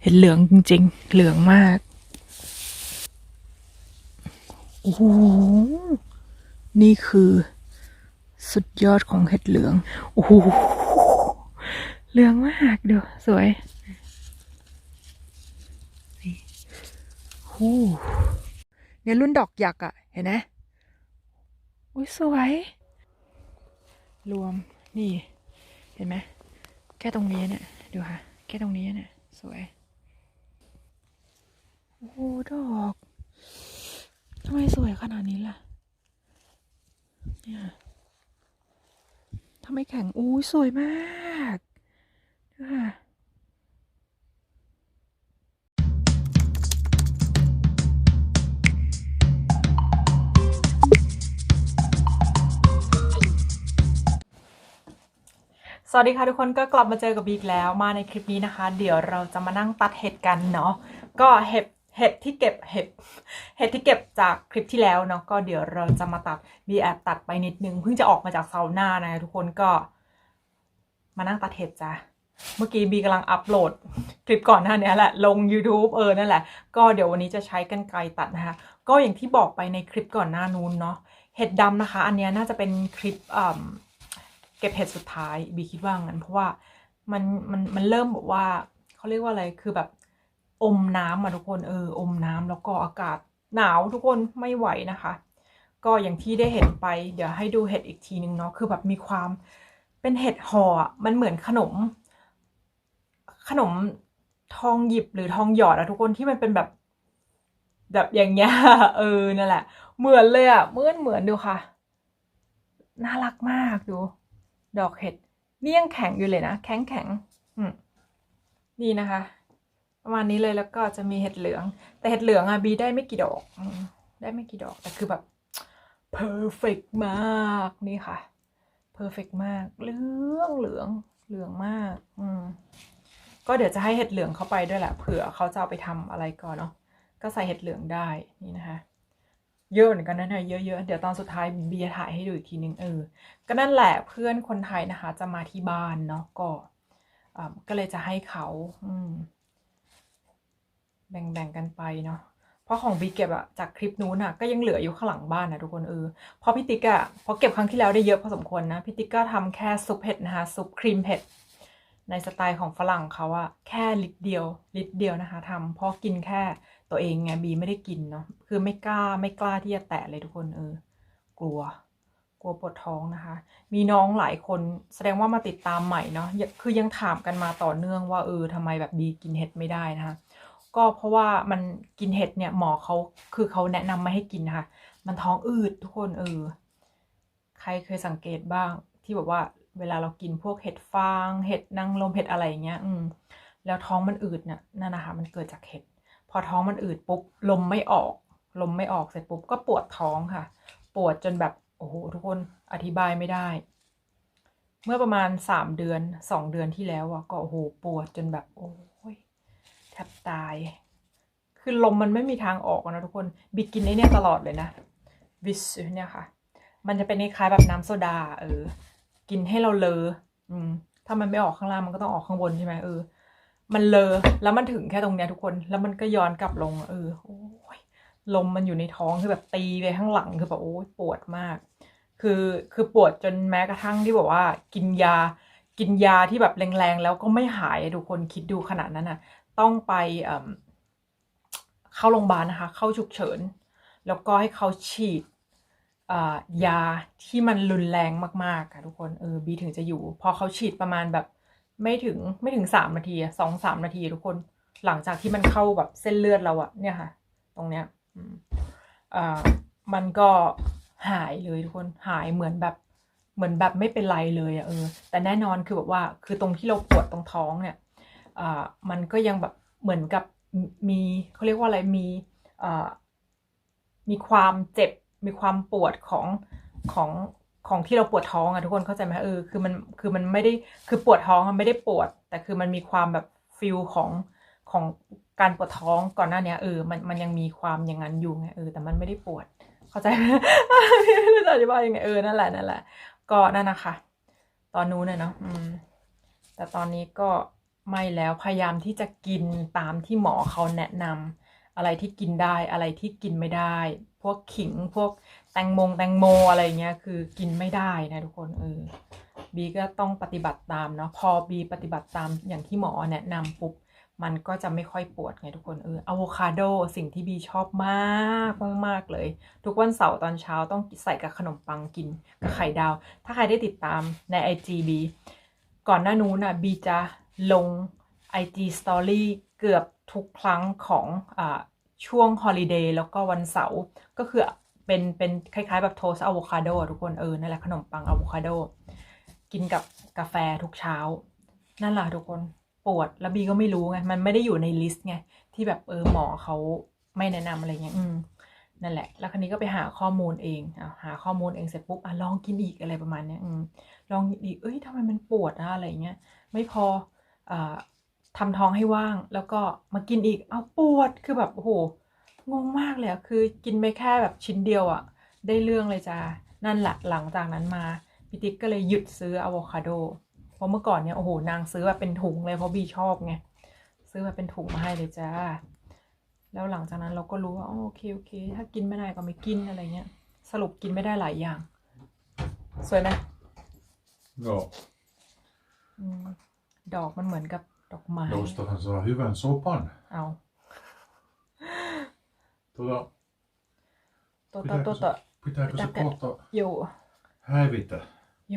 เห็ดเหลืองจริง ๆ เหลืองมาก โอ้โห นี่คือ สุดยอดของเห็ดเหลือง โอ้โห เหลืองมากเดี๋ยวสวยนี่โอ้โหเนี่ยรุ่นดอกหยักษ์อะเห็นไหมอุ้ยสวย รวม นี่ เห็นไหม แค่ตรงนี้เนี่ย ดูค่ะ แค่ตรงนี้เนี่ย สวย โอ้โหดอกทำไมสวยขนาดนี้ล่ะ เนี่ยทำไมแข็งอู้ยสวยมากค่ะสวัสดีค่ะทุกคนก็กลับมาเจอกับบีกแล้วมาในคลิปนี้นะคะ เดี๋ยวเราจะมานั่งตัดเห็ดกันเนาะก็เห็ด เห็ดที่เก็บเห็ดเห็ดที่เก็บจากคลิปที่แล้วเนาะก็เดี๋ยวเราจะมาตัดบีแอบตัดไปนิดนึงเพิ่งจะออกมาจากเซาน่านะทุกคนก็มานั่งตัดเห็ดจ้ะเมื่อกี้บีกำลังอัปโหลดคลิปก่อนหน้านี้แหละ ลง YouTube เออนั่นแหละ ก็เดี๋ยววันนี้จะใช้กันไกรตัดนะคะ ก็อย่างที่บอกไปในคลิปก่อนหน้านู้นเนาะเห็ดดำนะคะ อันนี้น่าจะเป็นคลิปเก็บเห็ดสุดท้ายบีคิดว่างั้นเพราะว่ามันมันมันเริ่มแบบว่าเขาเรียกว่าอะไรคือแบบ อมน้ำอะทุกคนเอออมน้ำแล้วก็อากาศหนาวทุกคนไม่ไหวนะคะ ก็อย่างที่ได้เห็นไป เดี๋ยวให้ดูเห็ดอีกทีนึงเนาะคือแบบมีความเป็นเห็ดห่อมันเหมือนขนม ขนมทองหยิบหรือทองหยอดอะทุกคนที่มันเป็นแบบแบบอย่างเงี้ยเออนั่นแหละ เหมือนเลยอะเหมือนเหมือนดูค่ะ น่ารักมากดู ดอกเห็ดนี่ยังแข็งอยู่เลยนะแข็งแข็งนี่นะคะ ประมาณนี้เลยแล้วก็จะมีเห็ดเหลือง แต่เห็ดเหลืองอะบีได้ไม่กี่ดอก ได้ไม่กี่ดอก แต่คือแบบ perfect มากนี่ค่ะ perfect มากเหลืองเหลืองเหลืองมาก อืมก็เดี๋ยวจะให้เห็ดเหลืองเข้าไปด้วยแหละเผื่อเขาจะเอาไปทำอะไรก่อนเนาะก็ใส่เห็ดเหลืองได้นี่นะคะ เยอะเหมือนกันนะเนี่ยเยอะๆเดี๋ยวตอนสุดท้ายเบียร์ถ่ายให้ดูอีกทีนึงเออก็นั่นแหละเพื่อนคนไทยนะคะ จะมาที่บ้านเนาะก็อ่าก็เลยจะให้เขา อืม แบ่งๆกันไปเนาะเพราะของบีเก็บอะจากคลิปนู้นอะก็ยังเหลืออยู่ข้างหลังบ้านนะทุกคนเออเพราะพี่ติ๊กอะพอเก็บครั้งที่แล้วได้เยอะพอสมควรนะพี่ติ๊กก็ทำแค่ซุปเห็ดนะคะซุปครีมเห็ดในสไตล์ของฝรั่งเขาอะแค่ลิตรเดียวลิตรเดียวนะคะทำเพราะกินแค่ตัวเองไงบีไม่ได้กินเนาะคือไม่กล้าไม่กล้าที่จะแตะเลยทุกคนเออกลัว กลัวปวดท้องนะคะ มีน้องหลายคนแสดงว่ามาติดตามใหม่เนาะคือยังถามกันมาต่อเนื่องว่าเออทำไมแบบบีกินเห็ดไม่ได้นะคะ ก็เพราะว่ามันกินเห็ดเนี่ยหมอเขาคือเขาแนะนำไม่ให้กินนะคะมันท้องอืดทุกคนเออใครเคยสังเกตบ้างที่แบบว่าเวลาเรากินพวกเห็ดฟาง เห็ดนางรมเห็ดอะไรอย่างเงี้ย อืม แล้วท้องมันอืดเนี่ยนั่นนะคะมันเกิดจากเห็ด พอท้องมันอืดปุ๊บลมไม่ออก ลมไม่ออกเสร็จปุ๊บก็ปวดท้องค่ะ ปวดจนแบบโอ้โหทุกคนอธิบายไม่ได้ เมื่อประมาณสามเดือนสองเดือนที่แล้วอะก็โอ้โหปวดจนแบบโอ้ ทบตาย คือลมมันไม่มีทางออกนะทุกคน บิกินไอเนี่ยตลอดเลยนะวิสเนี่ยค่ะ มันจะเป็นคล้ายแบบน้ำโซดา เออ กินให้เราเลอ อืม ถ้ามันไม่ออกข้างล่างมันก็ต้องออกข้างบนใช่ไหมเออ มันเลอ แล้วมันถึงแค่ตรงเนี้ยทุกคน แล้วมันก็ย้อนกลับลง เออ โอ้ยลมมันอยู่ในท้องคือแบบตีไปข้างหลังคือแบบโอ้ยปวดมาก คือคือปวดจนแม้กระทั่งที่บอกว่า กินยา กินยาที่แบบแรงๆแล้วก็ไม่หายทุกคนคิดดูขนาดนั้นน่ะ ต้องไปเข้าโรงพยาบาลนะคะ เข้าฉุกเฉิน แล้วก็ให้เขาฉีดยาที่มันรุนแรงมากๆค่ะทุกคนเออบีถึงจะอยู่ พอเขาฉีดประมาณแบบไม่ถึงไม่ถึงสามนาทีสองสามนาทีทุกคนหลังจากที่มันเข้าแบบเส้นเลือดเราอะเนี่ยค่ะ ตรงเนี้ยอ่ามันก็หายเลยทุกคนหายเหมือนแบบเหมือนแบบไม่เป็นไรเลยอะเออแต่แน่นอนคือแบบว่าคือตรงที่เราปวดตรงท้องเนี่ย มันก็ยังแบบเหมือนกับมีเขาเรียกว่าอะไรมีมีความเจ็บมีความปวดของของของที่เราปวดท้องอะทุกคนเข้าใจไหมเออคือมันคือมันไม่ได้คือปวดท้องมันไม่ได้ปวด แต่คือมันมีความแบบฟิลของของการปวดท้องก่อนหน้านี้เออมันมันยังมีความอย่างนั้นอยู่ไงเออแต่มันไม่ได้ปวด เข้าใจไหมจะอธิบายยังไงเออนั่นแหละนั่นแหละ ก็นั่นนะคะ ตอนนู้นเนาะอืมแต่ตอนนี้ก็ ไม่แล้วพยายามที่จะกินตามที่หมอเขาแนะนำอะไรที่กินได้อะไรที่กินไม่ได้ พวกขิงพวกแตงโมงแตงโมอะไรเงี้ยคือกินไม่ได้นะทุกคนเออบีก็ต้องปฏิบัติตามเนาะพอบีปฏิบัติตามอย่างที่หมอแนะนำปุ๊บมันก็จะไม่ค่อยปวดไงทุกคนเอออะโวคาโดสิ่งที่บีชอบมากมากๆเลย ทุกวันเสาร์ตอนเช้าต้องใส่กับขนมปังกินกับไข่ดาว ถ้าใครได้ติดตามใน IG บีก่อนหน้านู้นน่ะบีจะ ลง IG Story เกือบทุกครั้งของอช่วงฮอลิเดย์แล้วก็วันเสาร์ก็คือเป็นเป็นคล้ายๆ แบบโทสอะโวคาโดทุกคนเออนั่นแหละขนมปังอะโวคาโดกินกับกาแฟทุกเช้า นั่นแหละทุกคนปวดแล้วบีก็ไม่รู้ไง มันไม่ได้อยู่ในลิสต์ไง ที่แบบเออหมอเขาไม่แนะนำอะไรเงี้ยอืมนั่นแหละ แล้วคราวนี้ก็ไปหาข้อมูลเองอะหาข้อมูลเองเสร็จปุ๊บอะลองกินอีกอะไรประมาณเนี้ยอืมลองอีกเอ้ยทำไมมันปวดอะอะไรเงี้ยไม่พอ อ่าทำท้องให้ว่าง แล้วก็มากินอีก เอาปวด คือแบบโอ้โห งงมากเลยอะคือกินไปแค่แบบชิ้นเดียวอะได้เรื่องเลยจ้า นั่นแหละหลังจากนั้นมาพี่ติ๊กก็เลยหยุดซื้ออะโวคาโด เพราะเมื่อก่อนเนี่ยโอ้โหนางซื้อแบบเป็นถุงเลยเพราะบีชอบไง ซื้อแบบเป็นถุงมาให้เลยจ้า แล้วหลังจากนั้นเราก็รู้ว่าอ๋อโอเคโอเค ถ้ากินไม่ได้ก็ไม่กินอะไรเงี้ย สรุปกินไม่ได้หลายอย่าง สวยไหม Ja, อืม ดอกมันเหมือนกับดอกไม้ Jostahan saa hyvän sopan. เอา Tuota, ตัวต่อตัวต่อ pitääkö se Pitääkö- kohta อยู่ hävitä? โย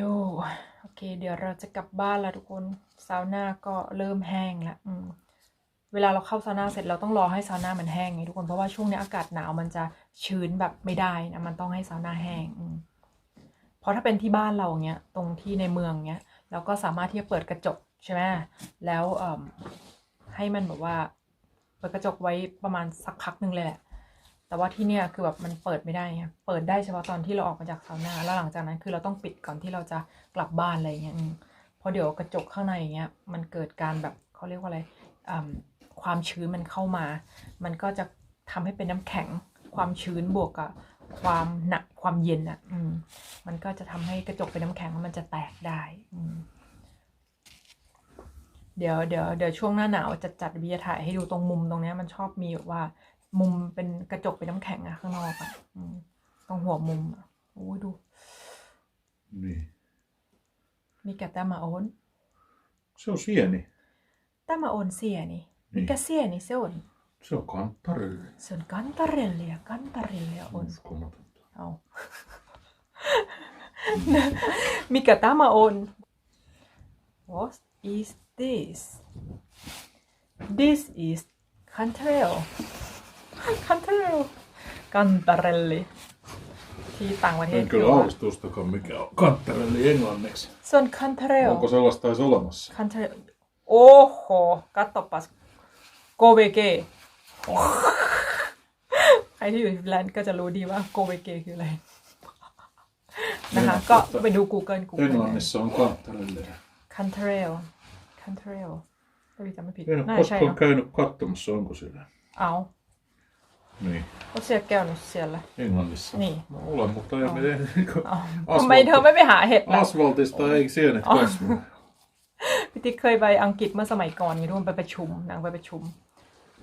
โอเค เดี๋ยวเราจะกลับบ้านแล้วทุกคนซาวน่าก็เริ่มแห้งแล้วอืมเวลาเราเข้าซาวน่าเสร็จเราต้องรอให้ซาวน่ามันแห้งไงทุกคนเพราะว่าช่วงนี้อากาศหนาวมันจะชื้นแบบไม่ได้นะมันต้องให้ซาวน่าแห้งอืมเพราะถ้าเป็นที่บ้านเราเนี้ยตรงที่ในเมืองเนี้ยเราก็สามารถที่จะเปิดกระจก ใช่ไหมแล้วให้มันแบบว่าเปิดกระจกไว้ประมาณสักพักหนึ่งเลยแหละ แต่ว่าที่เนี่ยคือแบบมันเปิดไม่ได้ไงเปิดได้เฉพาะตอนที่เราออกมาจากซาวน่าแล้วหลังจากนั้นคือเราต้องปิดก่อนที่เราจะกลับบ้านอะไรเงี้ยเพราะเดี๋ยวกระจกข้างในอย่างเงี้ยมันเกิดการแบบเขาเรียกว่าอะไรความชื้นมันเข้ามา มันก็จะทำให้เป็นน้ำแข็ง ความชื้นบวกกับความหนักความเย็นอะ อืม มันก็จะทำให้กระจกเป็นน้ำแข็งแล้วมันจะแตกได้ อืม เดี๋ยวเดี๋ยวเดี๋ยวช่วงหน้าหนาวจะจัดวิทยาถ่ายให้ดูตรงมุมตรงเนี้ยมันชอบมีแบบว่า มุมเป็นกระจกเป็นน้ำแข็งอะข้างนอกอะอืมตรงหัวมุมอะโอ้ยดู Niin. มีกับตามาโอน Se on sieni. ตามาโอนเสียนี่มิกาเสียนี่เซอน Se on kantarelli. ส่วนกันตาเรลเลียกันตาเรลเลียโอน Uskomatonta. เอามีกับตามาโอน What is this This is Cantarell Cantarell กันตาเรลลีที่ต่างประเทศ En คือ kyllä ว่า aavistustakaan mikä on kantarelli englanniksi. ส่วน Cantarell Onko sellaista edes olemassa? คันเทโอ้โหกัตตปัสโกเบเกใครที่อยู่ฟินแลนด์ก็จะรู้ดีว่าโกเบเกคืออะไรนะคะก็ไปดู Google Google Englannissa on kantarelli. คั นเทรลคันเทรลถ้าพี่จำไม่ผิด En ole น่าจะใช่ koskaan เนาะ käynyt katsomassa, onko siellä. เอา Niin. ก็เสียแก้วหนูเสียละ Englannissa. Niin. No, olen, mutta ei Oh. miten... เอาทำไมเธอไม่ไปหาเห็ดล่ะ Asfaltista ei sienet Oh. kasva. พี่ติ๊กเคยไปอังกฤษเมื่อสมัยก่อนไงทุกคนไปประชุมนางไปประชุม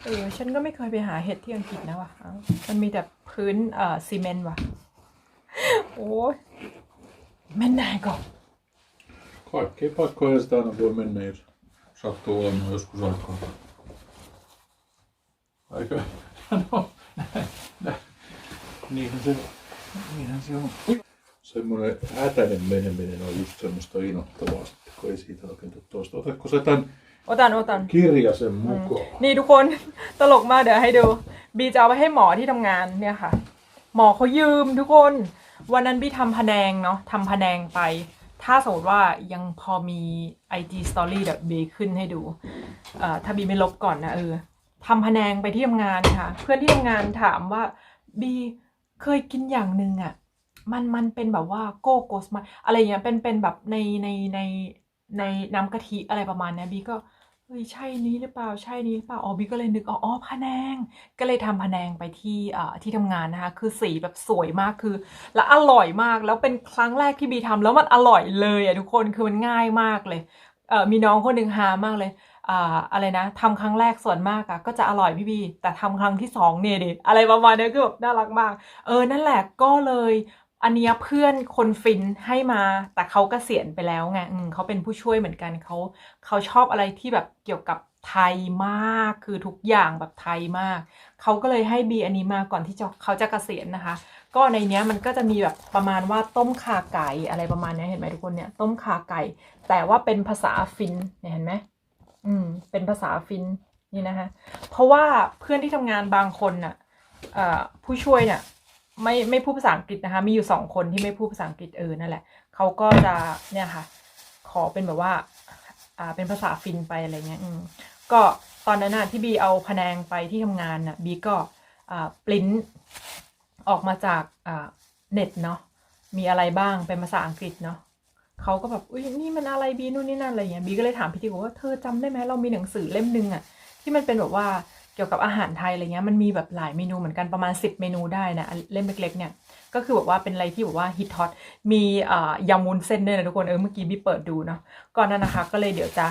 เออฉันก็ไม่เคยไปหาเห็ดที่อังกฤษนะวะเอ้ามันมีแต่พื้นเอ่อซีเมนต์ว่ะ โอ้ยแม่นายก่อน Kaikkiin paikkoihin sitä aina voi mennä, jos sattuu olemaan joskus aikaa. Eikö? No, näin, näin. Niinhän se, niinhän se on. Semmoinen hätäinen meneminen on just semmoista inottavaa sitten, kun ei siitä oikein tule toista. Otatko sä tämän โอตันโอตัน kirjasen mukaan? นี่ทุกคน ตลกมากเดี๋ยวให้ดู บีจะเอาไปให้หมอที่ทำงานเนี่ยค่ะ หมอเขายืมทุกคน วันนั้นบีทำพะแนงเนาะทำพะแนงไป ถ้าสมมติว่ายังพอมี IG Story แบบเบขึ้นให้ดูถ้าบีไม่ลบก่อนนะเออทำพะแนงไปที่ทำงานค่ะ เพื่อนที่ทำงานถามว่าบีเคยกินอย่างหนึ่งอะมันมันเป็นแบบว่าโกโกสมาอะไรเงี้ยเป็นเป็นแบบในในในในน้ำกะทิอะไรประมาณนี้บีก็ เฮ้ยใช่นี้หรือเปล่าใช่นี้หรือเปล่าอ๋อบีก็เลยนึกออกอ๋อพะแนงก็เลยทำพะแนงไปที่อ่าที่ทำงานนะคะคือสีแบบสวยมากคือ และอร่อยมากแล้วเป็นครั้งแรกที่บีทำแล้วมันอร่อยเลยอะทุกคนคือมันง่ายมากเลยเออมีน้องคนหนึ่งฮามากเลยอ่าอะไรนะทำครั้งแรกส่วนมากอะก็จะอร่อยพี่บีแต่ทำครั้งที่สองเนี่ยดิอะไรประมาณนี้คือแบบน่ารักมาก เออนั่นแหละก็เลย อันเนี้ยเพื่อนคนฟินให้มาแต่เขากเกษียณไปแล้วไงอืมเขาเป็นผู้ช่วยเหมือนกันเขาเขาชอบอะไรที่แบบเกี่ยวกับไทยมากคือทุกอย่างแบบไทยมาก เขาก็เลยให้บีอันนี้มาก่อนที่จะเขาจะเกษียณนะคะ ก็ในเนี้ยมันก็จะมีแบบประมาณว่าต้มขาไก่อะไรประมาณนี้เห็นไหมทุกคนเนี่ยต้มขาไก่ แต่ว่าเป็นภาษาฟินเนี่ยเห็นไหมอืมเป็นภาษาฟินนี่นะคะเพราะว่าเพื่อนที่ทำงานบางคนน่ะผู้ช่วยเนี่ย ไม่ไม่พูดภาษาอังกฤษนะคะ มีอยู่สองคนที่ไม่พูดภาษาอังกฤษเออนั่นแหละเขาก็จะเนี่ยค่ะ ขอเป็นแบบว่า อ่าเป็นภาษาฟินไปอะไรเงี้ยอืมก็ตอนนั้นน่ะที่บีเอาพะแนงไปที่ทำงานน่ะบีก็อ่าปริ้นออกมาจากอ่าเน็ตเนาะมีอะไรบ้างเป็นภาษาอังกฤษเนาะเขาก็แบบอุ้ยนี่มันอะไรบีนู่นนี่นั่นอะไรเงี้ยบีก็เลยถามพี่ทีบอกว่าเธอจำได้ไหมเรามีหนังสือเล่มหนึ่งอะที่มันเป็นแบบว่า กี่ยวกับอาหารไทยอะไรเงี้ยมันมีแบบหลายเมนูเหมือนกันประมาณ 10 เมนูได้นะเล่มเล็กๆเนี่ยก็คือแบบว่าเป็นอะไรที่แบบว่าฮิตฮอตมีอ่ายำวุ้นเส้นด้วยนะทุกคนเออเมื่อกี้บีเปิดดูเนาะก่อนนั้นนะคะ ก็เลยเดี๋ยวจะ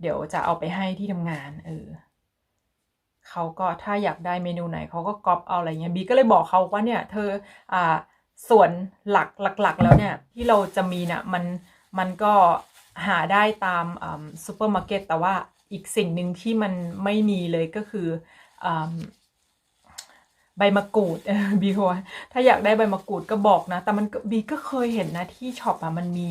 เดี๋ยวจะเอาไปให้ที่ทำงานเออเขาก็ถ้าอยากได้เมนูไหนเขาก็ก๊อปเอาอะไรเงี้ยบีก็เลยบอกเขาว่าเนี่ยเธออ่าส่วนหลักหลักๆ แล้วเนี่ยที่เราจะมีเนี่ยมันมันก็หาได้ตามซูเปอร์มาร์เก็ตแต่ว่า อีกสิ่งหนึ่งที่มันไม่มีเลยก็คืออใบมะกรูดบีบอกว่าถ้าอยากได้ใบมะกรูดก็บอกนะ แต่มันบีก็เคยเห็นนะที่ช็อปอะมันมี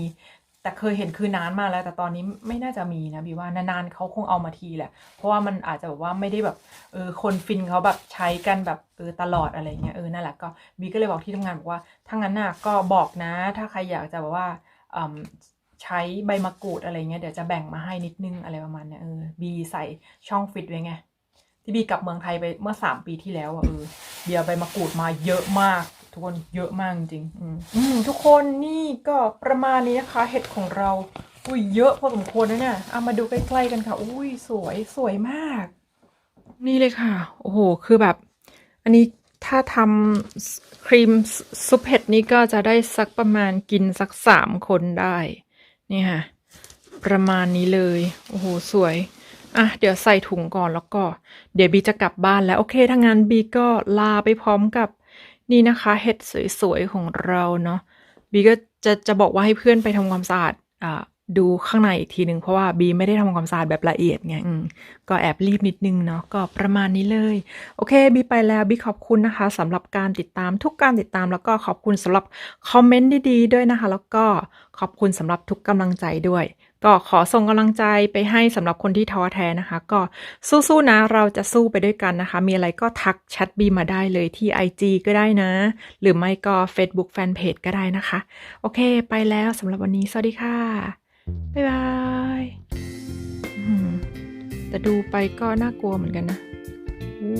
แต่เคยเห็นคือนานมาแล้ว แต่ตอนนี้ไม่น่าจะมีนะบีว่านานๆเขาคงเอามาทีแหละ เพราะว่ามันอาจจะแบบว่าไม่ได้แบบเออคนฟินเขาแบบใช้กันแบบเออตลอดอะไรเงี้ยเออนั่นแหละก็บีก็เลยบอกที่ทำงานบอกว่าถ้างั้นน่ะก็บอกนะ ถ้าใครอยากจะแบบว่าอืม ใช้ใบมะกรูดอะไรเงี้ยเดี๋ยวจะแบ่งมาให้นิดนึงอะไรประมาณเนี้ยเออบีใส่ช่องฟิตไว้ไงที่บีกลับเมืองไทยไปเมื่อสามปีที่แล้วอะเออเบียร์ใบมะกรูดมาเยอะมาก ทุกคนเยอะมากจริงอือืมทุกคนนี่ก็ประมาณนี้นะคะ เห็ดของเรา อุ้ยเยอะพอสมควรนะเนี่ยเอามาดูใกล้ๆกันค่ะ อุ้ยสวยสวยมาก นี่เลยค่ะ โอ้โห คือแบบ อันนี้ถ้าทำครีมซุปเห็ดนี่ก็จะได้สักประมาณกินสักสามคนได้ นี่ค่ะ ประมาณนี้เลย โอ้โห สวย อะ เดี๋ยวใส่ถุงก่อนแล้วก็ เดี๋ยวบีจะกลับบ้านแล้ว โอเค ถ้างั้นบีก็ลาไปพร้อมกับนี่นะคะ เห็ดสวยๆ ของเราเนาะบีก็จะจะบอกว่าให้เพื่อนไปทำความสะอาดอ่า ดูข้างในอีกทีหนึ่งเพราะว่าบีไม่ได้ทำความสะอาดแบบละเอียดไงก็แอบรีบนิดนึงเนาะก็ประมาณนี้เลย โอเคบีไปแล้วบีขอบคุณนะคะสำหรับการติดตามทุกการติดตามแล้วก็ขอบคุณสำหรับคอมเมนต์ดีๆด้วยนะคะ แล้วก็ขอบคุณสำหรับทุกกำลังใจด้วย ก็ขอส่งกำลังใจไปให้สำหรับคนที่ท้อแท้นะคะ ก็สู้ๆนะเราจะสู้ไปด้วยกันนะคะ มีอะไรก็ทักแชทบีมาได้เลยที่ IG ก็ได้นะ หรือไม่ก็ Facebook Fanpage ก็ได้นะคะ โอเค ไปแล้วสำหรับวันนี้ สวัสดีค่ะ บ๊ายบายแต่ดูไปก็น่ากลัวเหมือนกันนะ อู้